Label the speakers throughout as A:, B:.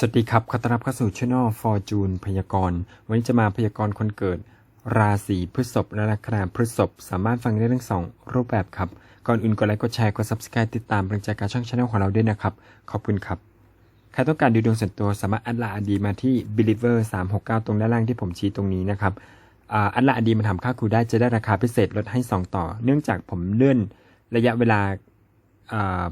A: สวัสดีครับ ขอต้อนรับเข้าสู่ช่อง Fortune พยากรณ์วันนี้จะมาพยากรณ์คนเกิด ราศีพฤษภและลัคนาพฤษภสามารถฟังได้ทั้งสองรูปแบบครับ ก่อนอื่นกดไลค์กดแชร์กด Subscribe ติดตามเป็นกำลังใจการช่องช่องของเราด้วยนะครับ ขอบคุณครับ ใครต้องการดูดวงส่วนตัวสามารถอัดละอดีมาที่ believer 369 ตรงด้านล่างที่ผมชี้ตรงนี้นะครับอัดละอดีมาทำค่าครูได้จะได้ราคาพิเศษลดให้ 2 ต่อ เนื่องจากผมเลื่อนระยะเวลา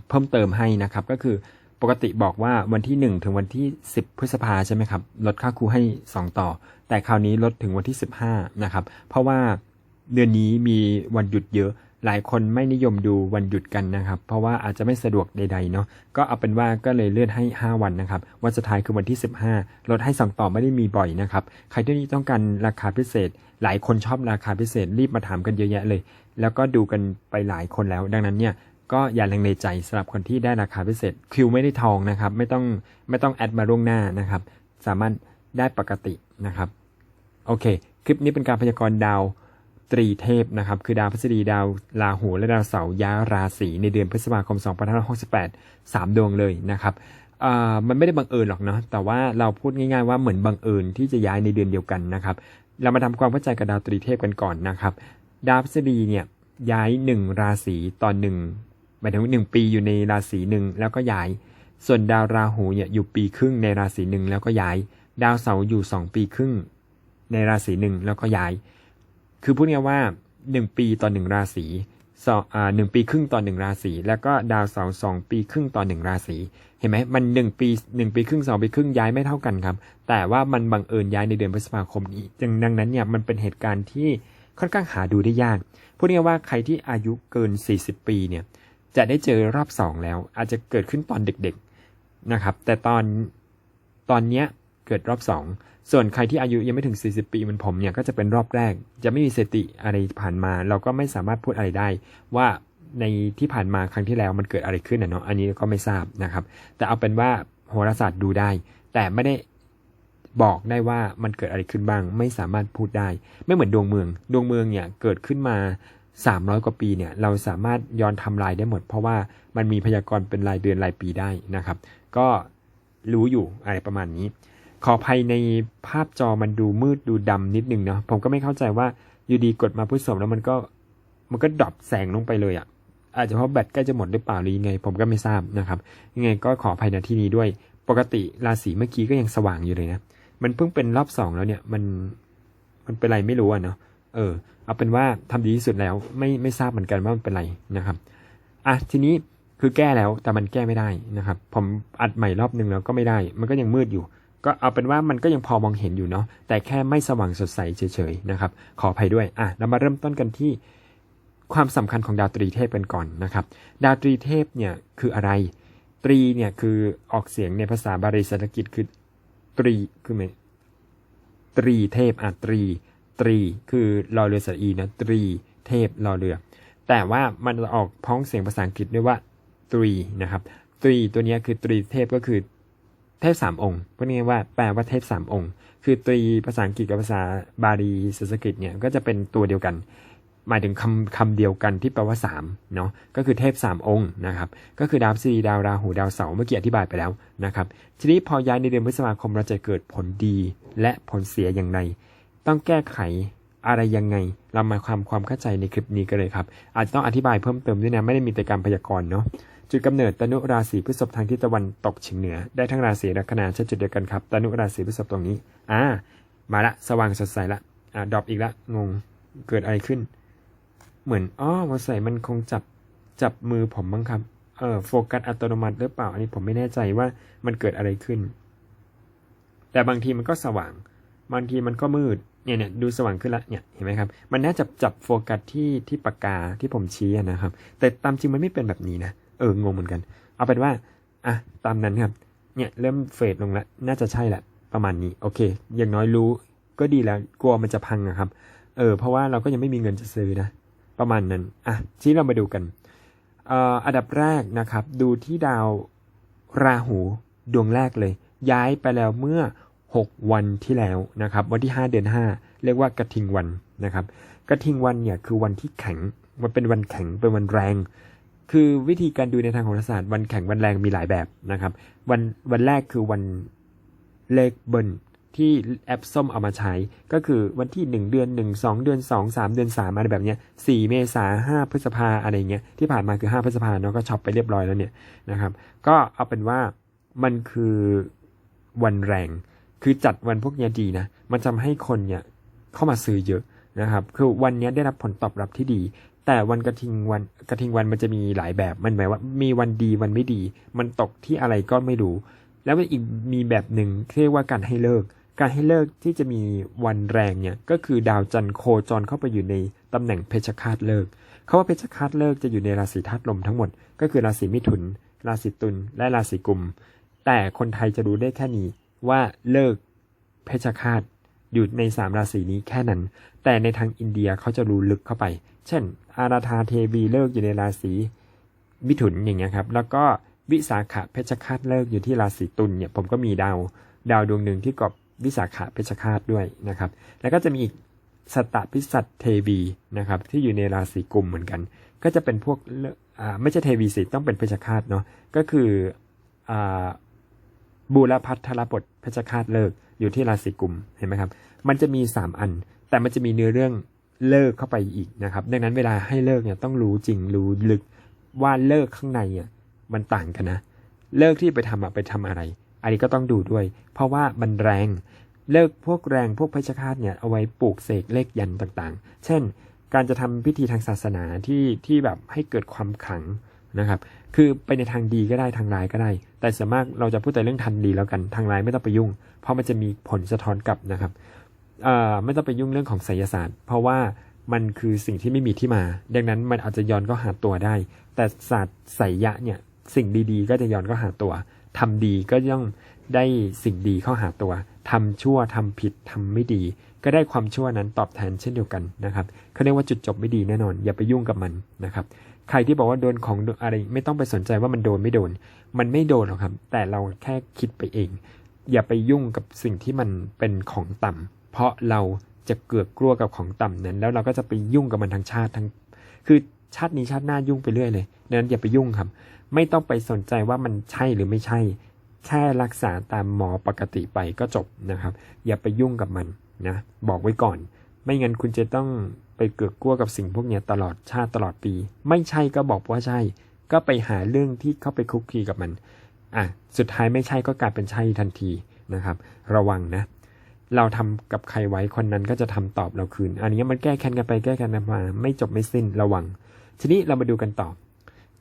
A: เพิ่มเติมให้นะครับก็คือ ปกติบอกว่าวันที่ 1 ถึงวันที่ 10 พฤษภาใช่ไหมครับ ลดค่าครูให้ 2 ต่อ แต่คราวนี้ลดถึงวันที่ 15 นะครับ เพราะว่าเดือนนี้มีวันหยุดเยอะ หลายคนไม่นิยมดูวันหยุดกันนะครับ เพราะว่าอาจจะไม่สะดวกใดๆเนาะ ก็เอาเป็นว่าก็เลยเลื่อนให้ 5 วันนะครับ วันสุดท้ายคือวันที่ 15 ลดให้ 2 ต่อไม่ได้มีบ่อยนะครับ ใครที่ต้องการราคาพิเศษ หลายคนชอบราคาพิเศษรีบมาถามกันเยอะแยะเลย แล้วก็ดูกันไปหลายคนแล้ว ดังนั้นเนี่ย ก็อย่าลังเลใจสำหรับคนที่ได้ราคาพิเศษคิวไม่ได้ทองนะครับ ไม่ต้องไม่ต้องแอดมาล่วงหน้านะครับ สามารถได้ปกตินะครับโอเค คลิปนี้เป็นการพยากรณ์ดาวตรีเทพนะครับ คือดาวพฤษฎีดาวราหู และดาวเสาร์ย้ายราศีในเดือนพฤษภาคม 2568 3 ดวงเลยนะครับมันไม่ได้บังเอิญหรอกเนาะแต่ว่าเราพูดง่ายๆว่าเหมือนบังเอิญที่จะย้ายในเดือนเดียวกันนะครับ เรามาทำความเข้าใจกับดาวตรีเทพกันก่อนนะครับ ดาวพฤษฎีเนี่ยย้ายหนึ่งราศีต่อหนึ่ง หมายถึงหนึ่งปีอยู่ในราศีหนึ่งแล้วก็ย้าย ส่วนดาวราหูเนี่ยอยู่ปีครึ่งในราศีหนึ่งแล้วก็ย้าย ดาวเสาร์อยู่สองปีครึ่งในราศีหนึ่งแล้วก็ย้าย คือพูดง่ายว่าหนึ่งปีต่อหนึ่งราศีสองอ่าหนึ่งปีครึ่งต่อหนึ่งราศีแล้วก็ดาวเสาร์สองปีครึ่งต่อหนึ่งราศีเห็นไหมมันหนึ่งปีหนึ่งปีครึ่งสองปีครึ่งย้ายไม่เท่ากันครับ แต่ว่ามันบังเอิญย้ายในเดือนพฤษภาคมนี้จึงดังนั้นเนี่ยมันเป็นเหตุการณ์ที่ค่อนข้างหาดูได้ยากพูดง่ายว่าใครที่อายุเกิน 40 ปีเนี่ย จะได้เจอรอบสองแล้ว อาจจะเกิดขึ้นตอนเด็กๆนะครับ แต่ตอนตอนเนี้ยเกิดรอบสองส่วนใครที่อายุยังไม่ถึง 40 ปีเหมือนผมเนี่ยก็จะเป็นรอบแรก จะไม่มีสติอะไรผ่านมา เราก็ไม่สามารถพูดอะไรได้ ว่าในที่ผ่านมาครั้งที่แล้วมันเกิดอะไรขึ้นนะเนาะอันนี้ก็ไม่ทราบนะครับ แต่เอาเป็นว่าโหราศาสตร์ดูได้ แต่ไม่ได้บอกได้ว่ามันเกิดอะไรขึ้นบ้าง ไม่สามารถพูดได้ ไม่เหมือนดวงเมือง ดวงเมืองเนี่ยเกิดขึ้นมา 300 กว่าปีเนี่ยเราสามารถย้อนทำลายได้หมด เพราะว่ามันมีพยากรณ์เป็นรายเดือนรายปีได้นะครับ ก็รู้อยู่อะไรประมาณนี้ ขออภัยในภาพจอมันดูมืดดูดำนิดนึงเนาะผมก็ไม่เข้าใจว่าอยู่ดีกดมาพุทสมแล้วมันก็มันก็ดรอปแสงลงไปเลยอะ่ะอาจจะเพราะแบตใกล้จะหมดหรือเปล่าหรือยังไง ผมก็ไม่ทราบนะครับ ยังไงก็ขออภัยในที่นี้ด้วย ปกติราศีเมื่อกี้ก็ยังสว่างอยู่เลยนะ มันเพิ่งเป็นรอบสองแล้วเนี่ยมันมันเป็นไรไม่รู้อะเนาะ เออเอาเป็นว่าทำดีที่สุดแล้วไม่ไม่ทราบเหมือนกันว่ามันเป็นไรนะครับอะทีนี้คือแก้แล้วแต่มันแก้ไม่ได้นะครับ ผมอัดใหม่รอบนึงแล้วก็ไม่ได้ มันก็ยังมืดอยู่ ก็เอาเป็นว่ามันก็ยังพอมองเห็นอยู่เนาะแต่แค่ไม่สว่างสดใสเฉยๆนะครับ ขออภัยด้วยอะเรามาเริ่มต้นกันที่ความสำคัญของดาวตรีเทพกันก่อนนะครับ ดาวตรีเทพเนี่ยคืออะไร ตรีเนี่ยคือออกเสียงในภาษาบาลีสันสกฤตคือตรีคือไงตรีเทพอะตรี ตรี คือรอเรือสระอีนะตรีเทพรอเรือ แต่ว่ามันจะออกพ้องเสียงภาษาอังกฤษด้วยว่าตรีนะครับตรีตัวนี้คือตรีเทพก็คือเทพสามองค์พูดง่ายๆว่าแปลว่าเทพสามองค์ คือตรีภาษาอังกฤษกับภาษาบาลีสันสกฤตเนี่ยก็จะเป็นตัวเดียวกัน หมายถึงคำคำเดียวกันที่แปลว่า3เนาะก็คือเทพ3องค์นะครับก็คือดาวพฤษฎีดาวราหูดาวเสาร์เมื่อกี้อธิบายไปแล้วนะครับทีนี้พอย้ายในเดือนพฤษภาคมเราจะเกิดผลดีและผลเสียอย่างไร ต้องแก้ไขอะไรยังไง เรามาความความเข้าใจในคลิปนี้กันเลยครับ อาจจะต้องอธิบายเพิ่มเติมด้วยนะ ไม่ได้มีแต่การพยากรณ์เนาะจุดกำเนิดตนุราศีพฤษภทางทิศตะวันตกเฉียงเหนือ ได้ทั้งราศีลัคนาใช้จุดเดียวกันครับตนุราศีพฤษภตรงนี้อ่ามาละสว่างสดใสละอ่าดรอปอีกละงงเกิดอะไรขึ้น เหมือนอ๋อมาใส่มันคงจับจับมือผมบ้างครับเออโฟกัสอัตโนมัติหรือเปล่าอันนี้ผมไม่แน่ใจว่ามันเกิดอะไรขึ้น แต่บางทีมันก็สว่าง บางทีมันก็มืด เนี่ยเนี่ยดูสว่างขึ้นละเนี่ยเห็นไหมครับ มันน่าจะจับโฟกัสที่ที่ปากกาที่ผมชี้นะครับ แต่ตามจริงมันไม่เป็นแบบนี้นะเอองงเหมือนกัน เอาเป็นว่าอะตามนั้นครับ เนี่ยเริ่มเฟดลงแล้วน่าจะใช่แหละประมาณนี้โอเค อย่างน้อยรู้ก็ดีแล้วกลัวมันจะพังอะครับ เออเพราะว่าเราก็ยังไม่มีเงินจะซื้อนะ ประมาณนั้นอะที่เรามาดูกันเอ่ออันดับแรกนะครับ ดูที่ดาวราหูดวงแรกเลย ย้ายไปแล้วเมื่อ 6 วันที่แล้วนะครับ วันที่ 5 เดือน 5 เรียกว่ากระทิงวันนะครับ กระทิงวันเนี่ยคือวันที่แข็ง มันเป็นวันแข็งเป็นวันแรง คือวิธีการดูในทางโหราศาสตร์วันแข็งวันแรงมีหลายแบบนะครับ วันวันแรกคือวันเลขเบิลที่แอปส้มเอามาใช้ ก็คือวันที่ 1 เดือน 1 2 เดือน 2 3 เดือน 3 อะไรแบบเนี้ย4เมษา5พฤษภาอะไรเงี้ยที่ผ่านมาคือ 5 พฤษภาเนาะก็ช็อปไปเรียบร้อยแล้วเนี่ยนะครับ ก็เอาเป็นว่ามันคือวันแรง คือจัดวันพวกนี้ดีนะ มันทำให้คนเนี่ยเข้ามาซื้อเยอะนะครับ คือวันนี้ได้รับผลตอบรับที่ดี แต่วันกระทิงวันกระทิงวันมันจะมีหลายแบบ มันหมายว่ามีวันดีวันไม่ดี มันตกที่อะไรก็ไม่รู้ แล้วอีกมีแบบหนึ่งเรียกว่าการให้เลิก การให้เลิกที่จะมีวันแรงเนี่ย ก็คือดาวจันทร์โคจรเข้าไปอยู่ในตำแหน่งเพชฌฆาตเลิกคาว่าเพชฌฆาตเลิกจะอยู่ในราศีธาตุลมทั้งหมด ก็คือราศีมิถุน ราศีตุล และราศีกุม แต่คนไทยจะรู้ได้แค่นี้ ว่าเลิกเพชฌฆาตอยู่ในสามราศีนี้แค่นั้น แต่ในทางอินเดียเขาจะรู้ลึกเข้าไป เช่น อาราธาเทวีเลิกอยู่ในราศีมิถุนอย่างเงี้ยครับ แล้วก็วิสาขะเพชฌฆาตเลิกอยู่ที่ราศีตุลเนี่ยผมก็มีดาวดาวดวงหนึ่งที่กอบวิสาขะเพชฌฆาตด้วยนะครับ แล้วก็จะมีอีกสตตพิสัตเทวีนะครับที่อยู่ในราศีกุมเหมือนกัน ก็จะเป็นพวกไม่ใช่เทวีสิต้องเป็นเพชฌฆาตเนาะก็คืออ บูรพัทรบทเพชฌฆาตเลิกอยู่ที่ราศีกุมเห็นไหมครับ มันจะมี 3 อัน แต่มันจะมีเนื้อเรื่องเลิกเข้าไปอีกนะครับ ดังนั้นเวลาให้เลิกเนี่ยต้องรู้จริงรู้ลึกว่าเลิกข้างในอะมันต่างกันนะ เลิกที่ไปทำอะไปทำอะไร อันนี้ก็ต้องดูด้วย เพราะว่ามันแรงเลิกพวกแรงพวกเพชฌฆาตเนี่ยเอาไว้ปลูกเสกเลขยันต่างๆ เช่น การจะทำพิธีทางศาสนาที่ที่แบบให้เกิดความขลังนะครับ คือไปในทางดีก็ได้ทางร้ายก็ได้ แต่ส่วนมากเราจะพูดแต่เรื่องทันดีแล้วกันทางร้ายไม่ต้องไปยุ่ง เพราะมันจะมีผลสะท้อนกลับนะครับไม่ต้องไปยุ่งเรื่องของไสยศาสตร์ เพราะว่ามันคือสิ่งที่ไม่มีที่มา ดังนั้นมันอาจจะย้อนก็หาตัวได้ แต่ศาสตร์ไสยะเนี่ยสิ่งดีๆ ก็จะย้อนก็หาตัวทำดีก็ย่อมได้สิ่งดีเข้าหาตัวทำชั่วทำผิดทำไม่ดี ก็ได้ความชั่วนั้นตอบแทนเช่นเดียวกันนะครับเขาเรียกว่าจุดจบไม่ดีแน่นอน อย่าไปยุ่งกับมันนะครับ ใครที่บอกว่าโดนของอะไรไม่ต้องไปสนใจว่ามันโดนไม่โดน มันไม่โดนหรอกครับ แต่เราแค่คิดไปเอง อย่าไปยุ่งกับสิ่งที่มันเป็นของต่ำเพราะเราจะเกือกกลัวกับของต่ำนั้น แล้วเราก็จะไปยุ่งกับมันทั้งชาติทั้ง คือชาตินี้ชาติหน้ายุ่งไปเรื่อยเลยดังนั้นอย่าไปยุ่งครับ ไม่ต้องไปสนใจว่ามันใช่หรือไม่ใช่ แค่รักษาตามหมอปกติไปก็จบนะครับ อย่าไปยุ่งกับมันนะ บอกไว้ก่อน ไม่งั้นคุณจะต้อง ไปเกือกกลัวกับสิ่งพวกเนี้ยตลอดชาติตลอดปี ไม่ใช่ก็บอกว่าใช่ ก็ไปหาเรื่องที่เข้าไปคุกคีกับมันอะสุดท้ายไม่ใช่ก็กลายเป็นใช่ทันทีนะครับ ระวังนะ เราทำกับใครไว้คนนั้นก็จะทำตอบเราคืน อันนี้มันแก้แค้นกันไปแก้แค้นกันมาไม่จบไม่สิ้นระวัง ทีนี้เรามาดูกันต่อ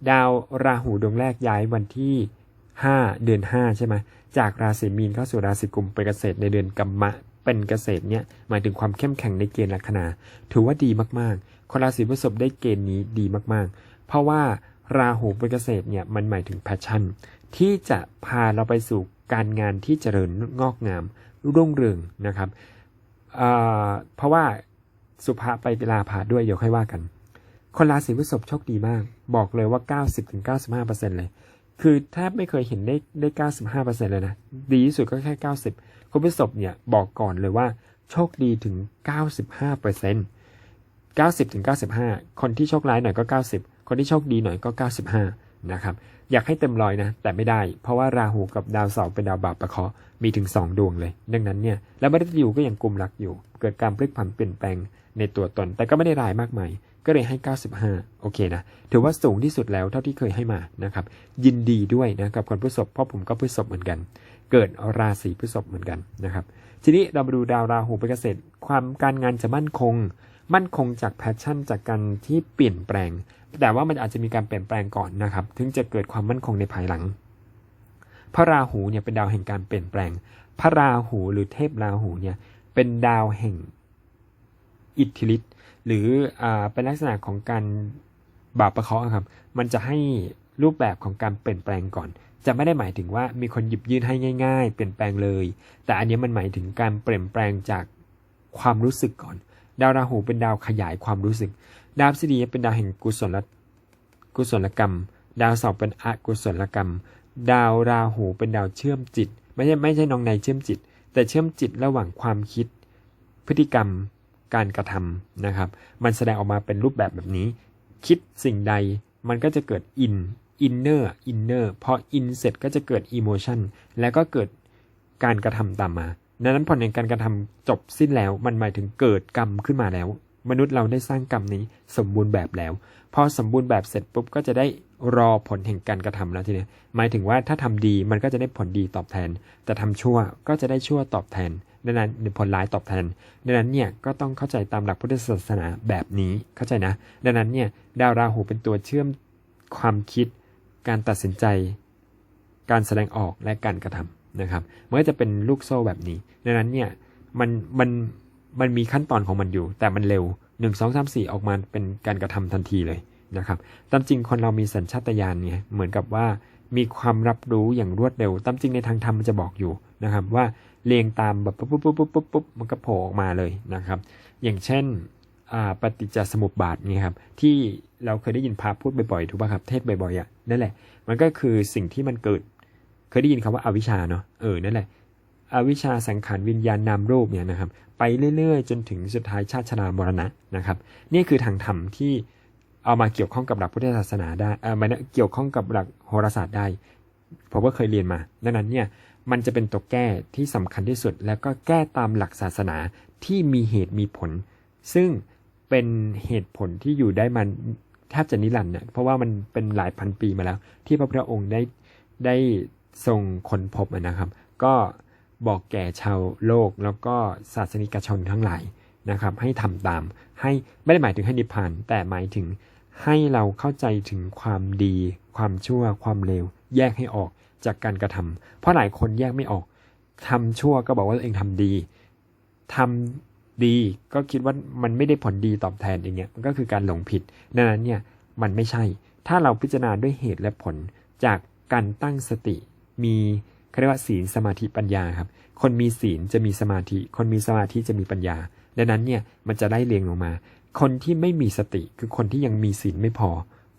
A: ดาวราหูดวงแรกย้ายวันที่ 5 เดือน 5 ใช่ไหมจากราศีมีนเข้าสู่ราศีกุมเป็นเกษตรในเดือนกัมมะ เป็นเกษตรเนี่ยหมายถึงความเข้มแข็งในเกณฑ์ลัคนา ถือว่าดีมากๆ คนราศีพฤษภได้เกณฑ์นี้ดีมากๆ เพราะว่าราหูเป็นเกษตรเนี่ยมันหมายถึงแพชชั่น ที่จะพาเราไปสู่การงานที่เจริญงอกงามรุ่งเรืองนะครับเเพราะว่าสุภาไปเวลาผ่าด้วยเดี๋ยวค่อยว่ากัน คนราศีพฤษภโชคดีมาก บอกเลยว่า 90-95%เลย คือแทบไม่เคยเห็นได้ได้95%เซ็นต์เลยนะ ดีที่สุดก็แค่90คนพฤษภเนี่ยบอกก่อนเลยว่า โชคดีถึง95% 90ถึง95คนที่โชคร้ายหน่อยก็90คนที่โชคดีหน่อยก็95นะครับอยากให้เต็มร้อยนะ แต่ไม่ได้ เพราะว่าราหูกับดาวเสาร์เป็นดาวบาปประเคาะมีถึง 2 ดวงเลย ดังนั้นเนี่ยแล้วม่ได้อยู่ก็ยังกลุ่มรักอยู่ เกิดการพลิกผันเปลี่ยนแปลงในตัวตน แต่ก็ไม่ได้ร้ายมากมาย ก็เลยให้ 95 โอเคนะ ถือว่าสูงที่สุดแล้วเท่าที่เคยให้มานะครับ ยินดีด้วยนะกับคนพฤษภเพราะผมก็พฤษภเหมือนกัน เกิดราศีพฤษภเหมือนกันนะครับ ทีนี้เรามาดูดาวราหูเป็นเกษตร ความการงานจะมั่นคง มั่นคงจากแพชชั่นจากการที่เปลี่ยนแปลง แต่ว่ามันอาจจะมีการเปลี่ยนแปลงก่อนนะครับ ถึงจะเกิดความมั่นคงในภายหลัง พระราหูเนี่ยเป็นดาวแห่งการเปลี่ยนแปลง พระราหูหรือเทพราหูเนี่ยเป็นดาวแห่งอิทธิฤทธิ หรืออ่าเป็นลักษณะของการบาปประเคาะครับ มันจะให้รูปแบบของการเปลี่ยนแปลงก่อน จะไม่ได้หมายถึงว่ามีคนหยิบยื่นให้ง่าย ๆ เปลี่ยนแปลงเลย แต่อันนี้มันหมายถึงการเปลี่ยนแปลงจากความรู้สึกก่อน ดาวราหูเป็นดาวขยายความรู้สึก ดาวพฤษฎีเป็นดาวแห่งกุศลกุศลกรรม ดาวเสาร์เป็นอกุศลกรรม ดาวราหูเป็นดาวเชื่อมจิต ไม่ใช่ไม่ใช่น้องในเชื่อมจิต แต่เชื่อมจิตระหว่างความคิด พฤติกรรม การกระทำนะครับ มันแสดงออกมาเป็นรูปแบบแบบนี้ คิดสิ่งใดมันก็จะเกิดอินอินเนอร์อินเนอร์พออินเสร็จก็จะเกิดอิโมชันแล้วก็เกิดการกระทำตามมาดังนั้นผลแห่งการกระทำจบสิ้นแล้ว มันหมายถึงเกิดกรรมขึ้นมาแล้ว มนุษย์เราได้สร้างกรรมนี้สมบูรณ์แบบแล้ว พอสมบูรณ์แบบเสร็จปุ๊บก็จะได้รอผลแห่งการกระทำแล้วทีนี้หมายถึงว่าถ้าทำดีมันก็จะได้ผลดีตอบแทน แต่ทำชั่วก็จะได้ชั่วตอบแทน ดังนั้นผลร้ายตอบแทนดังนั้นเนี่ยก็ต้องเข้าใจตามหลักพุทธศาสนาแบบนี้เข้าใจนะ ดังนั้นเนี่ยดาวราหูเป็นตัวเชื่อมความคิด การตัดสินใจ การแสดงออกและการกระทำนะครับมันก็จะเป็นลูกโซ่แบบนี้ ดังนั้นเนี่ยมันมันมันมีขั้นตอนของมันอยู่ แต่มันเร็ว 1 2 3 4 ออกมาเป็นการกระทำทันทีเลยนะครับตามจริงคนเรามีสัญชาตญาณเนี่ยเหมือนกับว่ามีความรับรู้อย่างรวดเร็ว ตามจริงในทางธรรมมันจะบอกอยู่นะครับว่า เรียงตามแบบปุ๊บปุ๊บปุ๊บปุ๊บปุ๊บปุ๊บมันก็โผล่ออกมาเลยนะครับ อย่างเช่นปฏิจจสมุปบาทนี่ครับที่เราเคยได้ยินพระพูดบ่อยๆถูกป่ะครับเทศบ่อยๆอะนั่นแหละ มันก็คือสิ่งที่มันเกิด เคยได้ยินคำว่าอาวิชชาเนาะเออนั่นแหละอวิชชาสังขารวิญญาณนามรูปเนี่ยนะครับ ไปเรื่อยๆ จนถึงสุดท้ายชาติชรามรณะนะครับ นี่คือทางธรรมที่เอามาเกี่ยวข้องกับหลักพุทธศาสนาได้เออมันเกี่ยวข้องกับหลักโหราศาสตร์ได้ผมก็เคยเรียนมาดังนั้นเนี่ย มันจะเป็นตัวแก้ที่สำคัญที่สุด แล้วก็แก้ตามหลักศาสนาที่มีเหตุมีผล ซึ่งเป็นเหตุผลที่อยู่ได้มันแทบจะนิรันดร์เนี่ยเพราะว่ามันเป็นหลายพันปีมาแล้ว ที่พระพุทธองค์ได้ได้ทรงค้นพบนะครับ ก็บอกแก่ชาวโลกแล้วก็ศาสนิกชนทั้งหลายนะครับ ให้ทำตาม ให้ไม่ได้หมายถึงให้นิพพาน แต่หมายถึงให้เราเข้าใจถึงความดี ความชั่ว ความเลว แยกให้ออก จากการกระทำเพราะหลายคนแยกไม่ออกทำชั่วก็บอกว่าตัวเองทำดีทำดีก็คิดว่ามันไม่ได้ผลดีตอบแทนอย่างเงี้ยมันก็คือการหลงผิดดังนั้นเนี่ยมันไม่ใช่ ถ้าเราพิจารณาด้วยเหตุและผลจากการตั้งสติ มีเขาเรียกว่าศีลสมาธิปัญญาครับ คนมีศีลจะมีสมาธิ คนมีสมาธิจะมีปัญญา ดังนั้นเนี่ยมันจะไล่เรียงลงมา คนที่ไม่มีสติคือคนที่ยังมีศีลไม่พอ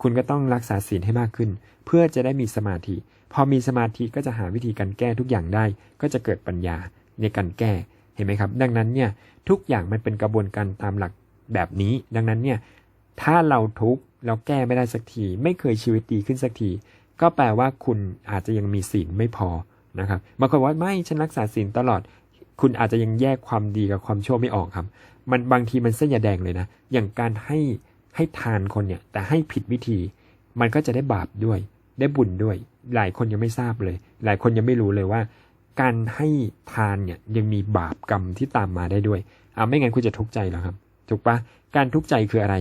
A: คุณก็ต้องรักษาศีลให้มากขึ้น เพื่อจะได้มีสมาธิ พอมีสมาธิก็จะหาวิธีการแก้ทุกอย่างได้ ก็จะเกิดปัญญาในการแก้เห็นไหมครับ ดังนั้นเนี่ยทุกอย่างมันเป็นกระบวนการตามหลักแบบนี้ ดังนั้นเนี่ยถ้าเราทุกข์เราแก้ไม่ได้สักที ไม่เคยชีวิตดีขึ้นสักที ก็แปลว่าคุณอาจจะยังมีศีลไม่พอนะครับบางคนว่าไม่ฉันรักษาศีลตลอด คุณอาจจะยังแยกความดีกับความชั่วไม่ออกครับ มันบางทีมันเส้นยาแดงเลยนะ อย่างการให้ ให้ทานคนเนี่ย แต่ให้ผิดวิธี มันก็จะได้บาปด้วย ได้บุญด้วย หลายคนยังไม่ทราบเลย หลายคนยังไม่รู้เลยว่า การให้ทานเนี่ยยังมีบาปกรรมที่ตามมาได้ด้วยอ่าไม่งั้นคุณจะทุกข์ใจเหรอครับถูกปะการทุกข์ใจคืออะไร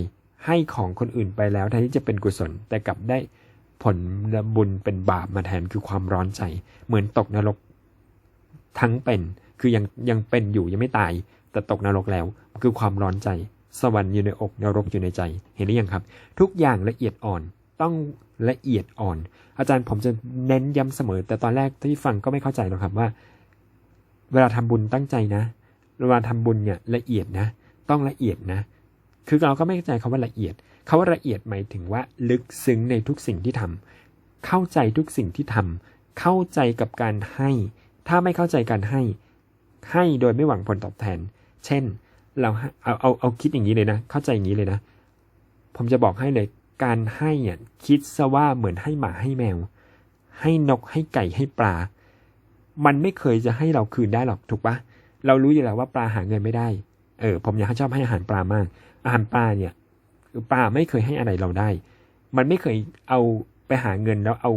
A: ให้ของคนอื่นไปแล้วแทนที่จะเป็นกุศล แต่กลับได้ผลบุญเป็นบาปมาแทนคือความร้อนใจ เหมือนตกนรกทั้งเป็นคือยังยังเป็นอยู่ยังไม่ตาย แต่ตกนรกแล้วคือความร้อนใจ สวรรค์อยู่ในอกนรกอยู่ในใจ เห็นหรือยังครับ ทุกอย่างละเอียดอ่อนต้องละเอียดอ่อน อาจารย์ผมจะเน้นย้ำเสมอ แต่ตอนแรกที่ฟังก็ไม่เข้าใจหรอกครับว่า เวลาทำบุญตั้งใจนะ เวลาทำบุญเนี่ยละเอียดนะ ต้องละเอียดนะ คือเราก็ไม่เข้าใจคำว่าละเอียดคาว่าละเอียดหมายถึงว่าลึกซึ้งในทุกสิ่งที่ทำเข้าใจทุกสิ่งที่ทำเข้าใจกับการให้ ถ้าไม่เข้าใจการให้ ให้โดยไม่หวังผลตอบแทน เช่น เราเอาเอาเอาคิดอย่างนี้เลยนะ เข้าใจอย่างนี้เลยนะ ผมจะบอกให้เลย การให้เนี่ยคิดซะว่าเหมือนให้หมาให้แมว ให้นกให้ไก่ให้ปลา มันไม่เคยจะให้เราคืนได้หรอกถูกปะเรารู้อยู่แล้วว่าปลาหาเงินไม่ได้ เออ ผมอยากชอบให้อาหารปลามาก อาหารปลาเนี่ยปลาไม่เคยให้อะไรเราได้ มันไม่เคยเอาไปหาเงินแล้วเอา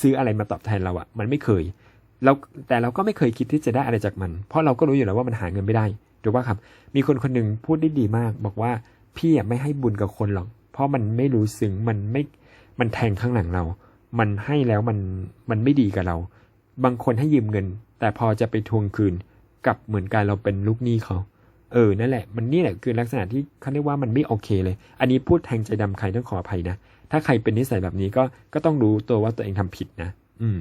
A: ซื้ออะไรมาตอบแทนเราอะมันไม่เคยเราแต่เราก็ไม่เคยคิดที่จะได้อะไรจากมัน เพราะเราก็รู้อยู่แล้วว่ามันหาเงินไม่ได้ ถูกป่ะครับ มีคนคนหนึ่งพูดได้ดีมาก บอกว่าพี่ไม่ให้บุญกับคนหรอก เพราะมันไม่รู้ซึ้งมันไม่มันแทงข้างหลังเรา มันให้แล้วมันมันไม่ดีกับเรา บางคนให้ยืมเงิน แต่พอจะไปทวงคืนกับเหมือนกันเราเป็นลูกหนี้เขา เออ นั่นแหละ มันนี่แหละคือลักษณะที่เขาเรียกว่ามันไม่โอเคเลย อันนี้พูดแทงใจดำใครต้องขออภัยนะ ถ้าใครเป็นนิสัยแบบนี้ก็ก็ต้องรู้ตัวว่าตัวเองทำผิดนะ อืม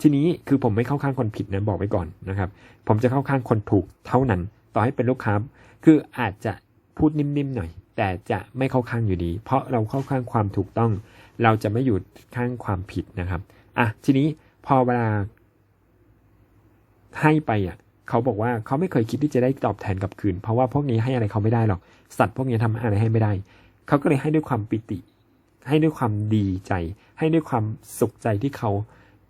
A: ทีนี้คือผมไม่เข้าข้างคนผิดนะบอกไว้ก่อนนะครับ ผมจะเข้าข้างคนถูกเท่านั้น ต่อให้เป็นลูกค้า คืออาจจะพูดนิ่มๆหน่อย แต่จะไม่เข้าข้างอยู่ดี เพราะเราเข้าข้างความถูกต้อง เราจะไม่อยู่ข้างความผิดนะครับอะทีนี้พอเวลาให้ไปอะเขาบอกว่าเขาไม่เคยคิดที่จะได้ตอบแทนกลับคืน เพราะว่าพวกนี้ให้อะไรเขาไม่ได้หรอกสัตว์พวกนี้ทำอะไรให้ไม่ได้เขาก็เลยให้ด้วยความปิติ ให้ด้วยความดีใจ ให้ด้วยความสุขใจที่เขา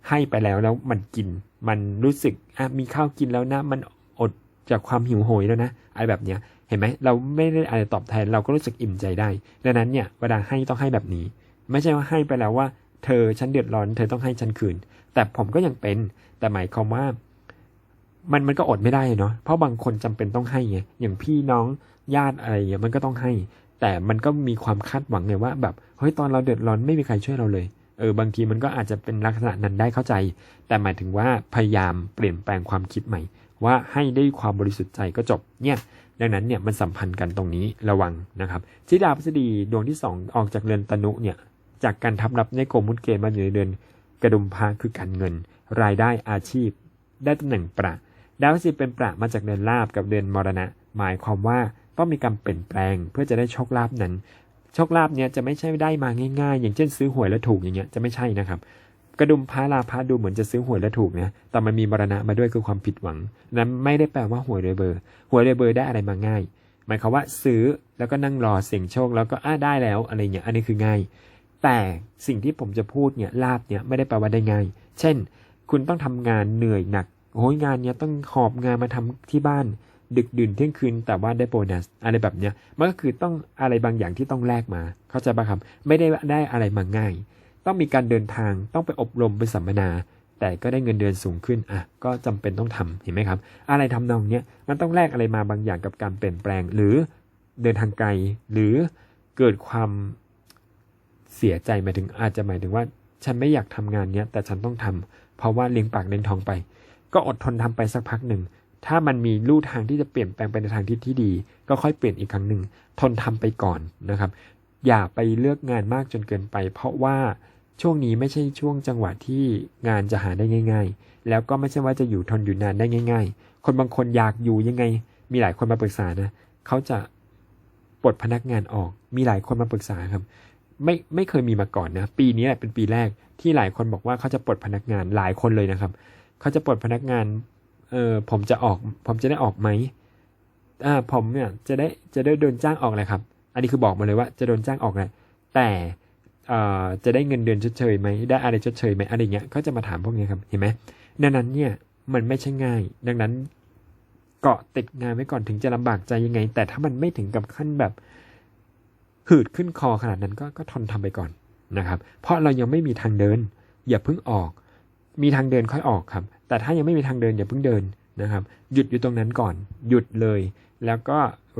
A: ให้ไปแล้วแล้วมันกิน มันรู้สึกอะมีข้าวกินแล้วนะมันอด จากความหิวโหยแล้วนะอะไรแบบเนี้ยเห็นไหมเราไม่ได้อะไรตอบแทนเราก็รู้สึกอิ่มใจได้ ดังนั้นเนี่ยเวลาให้ต้องให้แบบนี้ ไม่ใช่ว่าให้ไปแล้วว่า เธอฉันเดือดร้อน เธอต้องให้ฉันคืน แต่ผมก็ยังเป็น แต่หมายความว่า มันมันก็อดไม่ได้เนาะเพราะบางคนจำเป็นต้องให้ไงอย่างพี่น้องญาติอะไรเงี้ยมันก็ต้องให้ แต่มันก็มีความคาดหวังไงว่าแบบเฮ้ยตอนเราเดือดร้อนไม่มีใครช่วยเราเลยเออบางทีมันก็อาจจะเป็นลักษณะนั้นได้เข้าใจ แต่หมายถึงว่าพยายามเปลี่ยนแปลงความคิดใหม่ ว่าให้ได้ความบริสุทธิ์ใจก็จบเนี่ยดังนั้นเนี่ยมันสัมพันธ์กันตรงนี้ระวังนะครับที่ดาวพฤษฎีดวงที่ 2 ออกจากเรือนตนุเนี่ยจากการทับรับในโกมุตเกณฑ์มาอยู่ในเดือนกระดุมพาคือการเงิน รายได้อาชีพ ได้ตำแหน่งประดาวพฤษฎีเป็นประมาจากเดือนลาบกับเดือนมรณะ หมายความว่าต้องมีการเปลี่ยนแปลงเพื่อจะได้โชคลาภนั้นโชคลาภเนี่ยจะไม่ใช่ได้มาง่ายๆ อย่างเช่นซื้อหวยแล้วถูกอย่างเงี้ยจะไม่ใช่นะครับ กระดุมพระลาพาดูเหมือนจะซื้อหวยแล้วถูกนะ แต่มันมีมรณะมาด้วยคือความผิดหวัง นั้นไม่ได้แปลว่าหวยเรเบอร์ หวยเรเบอร์ได้อะไรมาง่าย หมายความว่าซื้อแล้วก็นั่งรอเสี่ยงโชคแล้วก็อ้าได้แล้วอะไรเงี้ย อันนี้คือง่าย แต่สิ่งที่ผมจะพูดเนี่ยลาบเนี่ยไม่ได้แปลว่าได้ง่าย เช่น คุณต้องทำงานเหนื่อยหนัก โอ้ยงานเนี้ยต้องหอบงานมาทำที่บ้าน ดึกดื่นเที่ยงคืนแต่ว่าได้โบนัสอะไรแบบเนี้ย มันก็คือต้องอะไรบางอย่างที่ต้องแลกมา เข้าใจปะครับ ไม่ได้ได้อะไรมาง่าย ต้องมีการเดินทางต้องไปอบรมไปสัมมนา แต่ก็ได้เงินเดือนสูงขึ้นอะก็จำเป็นต้องทำเห็นไหมครับ อะไรทำนองเนี้ยมันต้องแลกอะไรมาบางอย่างกับการเปลี่ยนแปลง หรือเดินทางไกลหรือเกิดความเสียใจหมายถึงอาจจะหมายถึงว่า ฉันไม่อยากทำงานเนี้ยแต่ฉันต้องทำเพราะว่าเลี้ยงปากเลี้ยงท้องไป ก็อดทนทำไปสักพักหนึ่งถ้ามันมีลู่ทางที่จะเปลี่ยนแปลงไปในทางที่ที่ดี ก็ค่อยเปลี่ยนอีกครั้งหนึ่งทนทำไปก่อนนะครับ อย่าไปเลือกงานมากจนเกินไป เพราะว่า ช่วงนี้ไม่ใช่ช่วงจังหวะที่งานจะหาได้ง่าย ๆ แล้วก็ไม่ใช่ว่าจะอยู่ทนอยู่นานได้ง่าย ๆ คนบางคนอยากอยู่ยังไง มีหลายคนมาปรึกษานะเขาจะปลดพนักงานออก มีหลายคนมาปรึกษาครับ ไม่ไม่เคยมีมาก่อนนะ ปีนี้แหละเป็นปีแรกที่หลายคนบอกว่าเขาจะปลดพนักงานหลายคนเลยนะครับ เขาจะปลดพนักงาน เออผมจะออก ผมจะได้ออกไหมอ่าผมเนี่ยจะได้จะได้โดนจ้างออกเลยครับ อันนี้คือบอกมาเลยว่าจะโดนจ้างออกแหละแต่ จะได้เงินเดือนชดเชยไหมได้อะไรชดเชยไหมอะไรเงี้ยก็จะมาถามพวกนี้ครับเห็นไหมดังนั้นเนี่ยมันไม่ใช่ง่าย ดังนั้นเกาะติดงานไว้ก่อนถึงจะลำบากใจยังไง แต่ถ้ามันไม่ถึงกับขั้นแบบหืดขึ้นคอขนาดนั้นก็ก็ทนทำไปก่อนนะครับ เพราะเรายังไม่มีทางเดิน อย่าเพิ่งออก มีทางเดินค่อยออกครับ แต่ถ้ายังไม่มีทางเดินอย่าเพิ่งเดินนะครับ หยุดอยู่ตรงนั้นก่อน หยุดเลย แล้วก็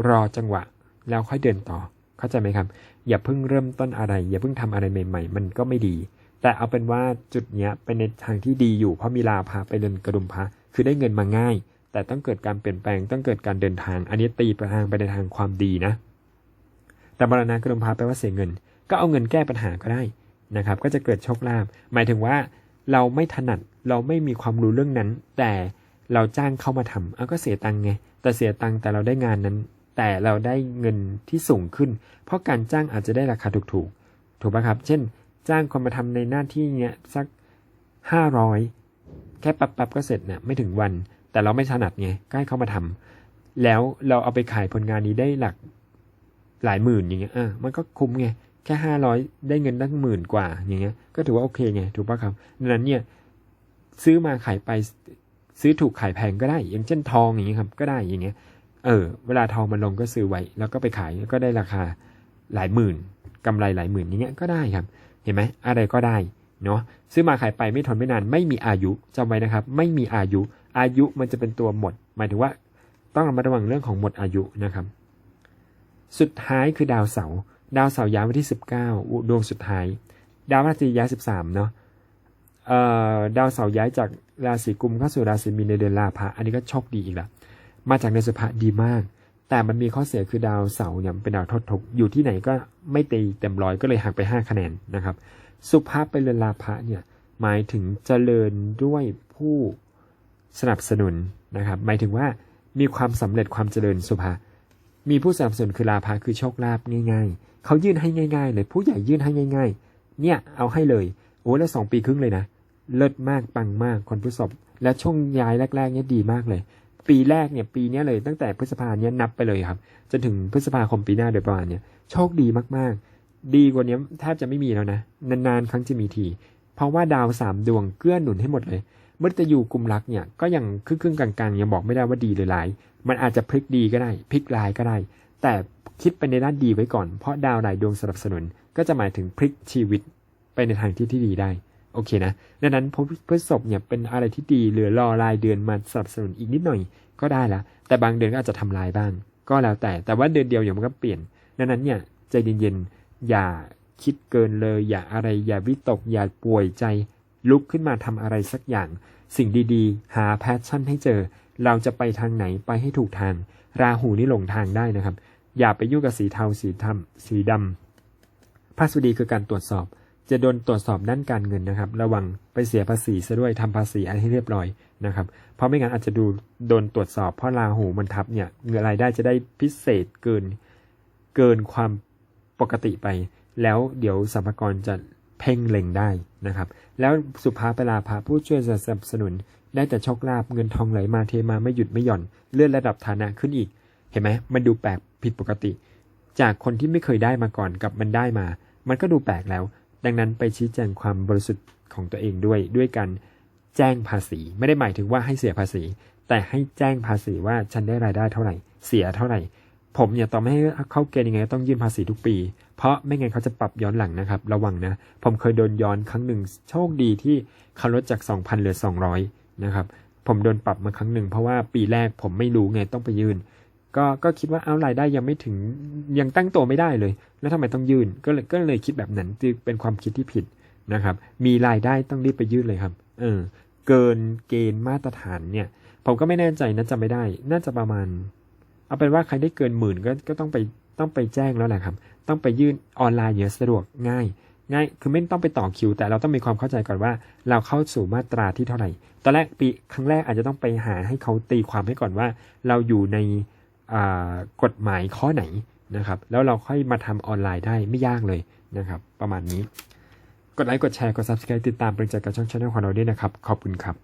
A: รอจังหวะ แล้วค่อยเดินต่อ เข้าใจไหมครับ อย่าเพิ่งเริ่มต้นอะไร อย่าเพิ่งทำอะไรใหม่ ๆ มันก็ไม่ดี แต่เอาเป็นว่าจุดเนี้ยเป็นในทางที่ดีอยู่เพราะมีลาพาไปเดินกระดุมพระคือได้เงินมาง่าย แต่ต้องเกิดการเปลี่ยนแปลงต้องเกิดการเดินทาง อันนี้ตีไปทางไปในทางความดีนะ แต่บรณากระดุมพระแปลว่าเสียเงิน ก็เอาเงินแก้ปัญหาก็ได้นะครับ ก็จะเกิดโชคลาภหมายถึงว่าเราไม่ถนัดเราไม่มีความรู้เรื่องนั้น แต่เราจ้างเข้ามาทำเอาก็เสียตังค์ไงแต่เสียตังค์แต่เราได้งานนั้น แต่เราได้เงินที่สูงขึ้น เพราะการจ้างอาจจะได้ราคาถูกๆ ถูกปะครับ เช่น จ้างคนมาทำในหน้าที่เนี้ยสักห้าร้อยแค่ปับป๊บๆก็เสร็จเนี่ยไม่ถึงวัน แต่เราไม่ถนัดไงก็ให้เขามาทำแล้วเราเอาไปขายผลงานนี้ได้หลักหลายหมื่นอย่างเงี้ยอะมันก็คุ้มไงแค่ห้าร้อยได้เงินตั้งหมื่นกว่าอย่างเงี้ย ก็ถือว่าโอเคไงถูกปะครับดังนั้นเนี่ยซื้อมาขายไปซื้อถูกขายแพงก็ได้ อย่างเช่นทองอย่างเงี้ยครับก็ได้อย่างเงี้ย เออ เวลาทองมันลงก็ซื้อไว้ แล้วก็ไปขายก็ได้ราคาหลายหมื่นกำไรหลายหมื่นอย่างเงี้ยก็ได้ครับ เห็นไหมอะไรก็ได้เนาะซื้อมาขายไปไม่ทนไม่นาน ไม่มีอายุจำไว้นะครับ ไม่มีอายุ อายุมันจะเป็นตัวหมด หมายถึงว่า ต้องระมัดระวังเรื่องของหมดอายุนะครับ สุดท้ายคือดาวเสาร์ดาวเสาร์ย้ายวันที่ 19ดวงสุดท้าย ดาวพฤหัสย้าย 13 เนาะดาวเสาร์ย้ายจากราศีกุมเข้าสู่ราศีมีนในเดือนลาภะอันนี้ก็โชคดีอีกแล้ว มาจากในสุภะดีมาก แต่มันมีข้อเสียคือดาวเสาร์เนี่ยเป็นดาวทดทกอยู่ที่ไหนก็ไม่ตีเต็มร้อยก็เลยหักไป 5 คะแนนนะครับ สุภาพไปเรือนลาภะเนี่ยหมายถึงเจริญด้วยผู้สนับสนุนนะครับ หมายถึงว่ามีความสำเร็จความเจริญสุภามีผู้สนับสนุนคือลาภะคือโชคลาภง่าย ๆ เขายื่นให้ง่าย ๆ เลยผู้ใหญ่ยื่นให้ง่าย ๆ เนี่ยเอาให้เลยโอ้แล้วสองปีครึ่งเลยนะเลิศมากปังมากคนพฤษภและช่วงย้ายแรกๆเนี่ยดีมากเลย ปีแรกเนี่ยปีนี้เลยตั้งแต่พฤษภาเนี่ยนับไปเลยครับ จนถึงพฤษภาคมปีหน้าโดยประมาณเนี่ยโชคดีมากๆ ดีกว่านี้แทบจะไม่มีแล้วนะ นานๆ ครั้งจะมีที เพราะว่าดาวสามดวงเกื้อหนุนให้หมดเลยมฤตยูกลุ่มรักเนี่ยก็ยังครึ่งๆกลางๆยังบอกไม่ได้ว่าดีหรือร้าย มันอาจจะพลิกดีก็ได้พลิกร้ายก็ได้ แต่คิดไปในด้านดีไว้ก่อน เพราะดาวหลายดวงสนับสนุนก็จะหมายถึงพลิกชีวิตไปในทางที่ที่ดีได้ โอเคนะ ดังนั้นพพฤษภเนี่ยเป็นอะไรที่ดีเหลือรอรายเดือนมาสนับสนุนอีกนิดหน่อยก็ได้ละ แต่บางเดือนก็อาจจะทำลายบ้าง ก็แล้วแต่ แต่ว่าเดือนเดียวอย่างมันก็เปลี่ยน ดังนั้นเนี่ยใจเย็นๆ อย่าคิดเกินเลย อย่าอะไร อย่าวิตก อย่าป่วยใจ ลุกขึ้นมาทำอะไรสักอย่าง สิ่งดีๆ หาแพชชั่นให้เจอ เราจะไปทางไหนไปให้ถูกทาง ราหูนี่หลงทางได้นะครับ อย่าไปยุ่งกับสีเทา สีดำสีดำพระสุดีคือการตรวจสอบ จะโดนตรวจสอบด้านการเงินนะครับ ระวังไปเสียภาษีซะด้วยทำภาษีอะไรให้เรียบร้อยนะครับ เพราะไม่งั้นอาจจะดูโดนตรวจสอบเพราะราหูมันทับเนี่ยเงินรายได้จะได้พิเศษเกินเกินความปกติไป แล้วเดี๋ยวสัมภากรจะเพ่งเล็งได้นะครับ แล้วสุภาเปลาภาผู้ช่วยสนับสนุน ได้แต่โชคลาภเงินทองไหลมาเทมาไม่หยุดไม่หย่อนเลื่อนระดับฐานะขึ้นอีก เห็นไหมมันดูแปลกผิดปกติ จากคนที่ไม่เคยได้มาก่อนกับมันได้มา มันก็ดูแปลกแล้ว ดังนั้นไปชี้แจงความบริสุทธิ์ของตัวเองด้วย ด้วยการแจ้งภาษี ไม่ได้หมายถึงว่าให้เสียภาษี แต่ให้แจ้งภาษีว่าฉันได้รายได้เท่าไหร่ เสียเท่าไหร่ ผมเนี่ยต่อไม่ให้เข้าเกณฑ์ยังไงต้องยื่นภาษีทุกปี เพราะไม่งั้นเขาจะปรับย้อนหลังนะครับ ระวังนะ ผมเคยโดนย้อนครั้งหนึ่งโชคดีที่เขาลดจาก 2,000เหลือ 200 นะครับ ผมโดนปรับมาครั้งหนึ่งเพราะว่าปีแรกผมไม่รู้ไงต้องไปยื่น ก็ก็คิดว่าเอารายได้ยังไม่ถึงยังตั้งตัวไม่ได้เลย แล้วทำไมต้องยื่นก็เลยก็เลยคิดแบบนั้นจึงเป็นความคิดที่ผิดนะครับ มีรายได้ต้องรีบไปยื่นเลยครับ เออ เกินเกณฑ์มาตรฐานเนี่ย ผมก็ไม่แน่ใจนะจำไม่ได้ น่าจะประมาณ เอาเป็นว่าใครได้เกินหมื่นก็ก็ต้องไปต้องไปแจ้งแล้วแหละครับ ต้องไปยื่นออนไลน์เยอะสะดวกง่าย ง่าย คือไม่ต้องไปต่อคิว แต่เราต้องมีความเข้าใจก่อนว่า เราเข้าสู่มาตราที่เท่าไหร่ ตอนแรกปีครั้งแรกอาจจะต้องไปหาให้เขาตีความให้ก่อนว่า เราอยู่ใน กฎหมายข้อไหนนะครับ แล้วเราค่อยมาทำออนไลน์ได้ไม่ยากเลยนะครับ ประมาณนี้ กดไลค์กดแชร์กด subscribe ติดตามเป็นใจกับช่องชาแนลของเราด้วยนะครับ ขอบคุณครับ